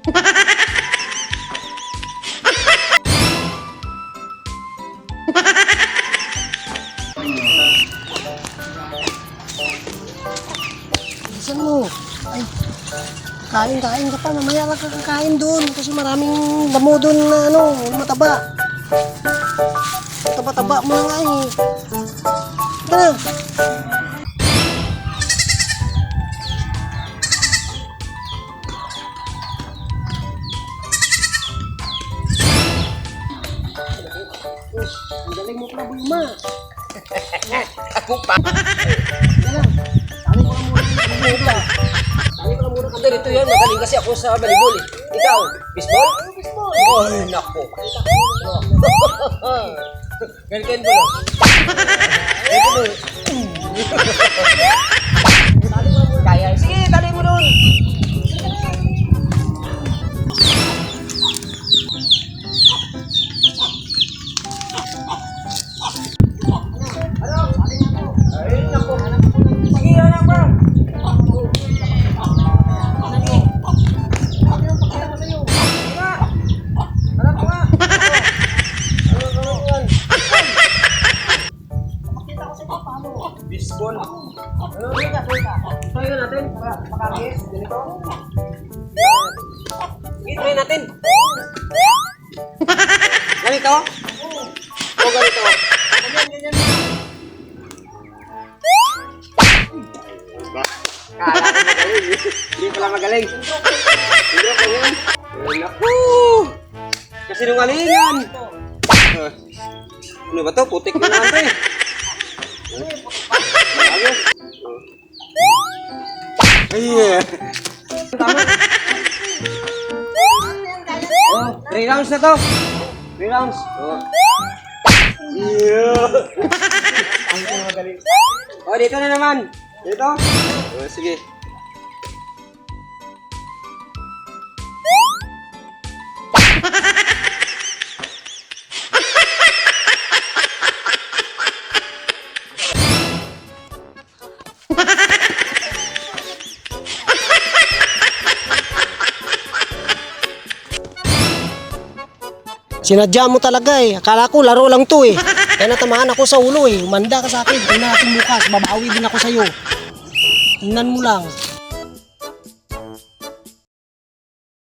Bilisan mo. Ay, kain, kain ka pa. Mamaya lang ka kakain doon. Kasi maraming damo doon na ano, mataba. Taba-taba mo na nga eh. Tara. Ang galing mo pala, Bulma. Ako pa. Tara. Tali ko na muna yung muna. Tali ko na muna Ang ganito yun, magaling kasi ako sa volleyball eh. Ikaw, baseball? baseball. Oh, nako. Ganyan ko lang. Mo. Kaya. Baseball. Ano, ano, Try na natin. Para makagis. Ganito. Sige, try natin. Ganito? O ganito? Ganyan, ganyan. Kala ko magaling. Hindi pala magaling. Hindi ko. Ay, naku! Kasi nungalingan. Ah, ano ba to? Putik na naman yeah. Oh, three rounds na to. Three rounds. Oh. Yeah. Ang magaling. Oh, dito na naman. Dito. Oh, sige. Sinadya mo talaga eh. Akala ko laro lang to eh. Kaya natamaan ako sa ulo eh. Umanda ka sa akin. Tingnan natin bukas. Babawi din ako sa'yo. Tingnan mo lang.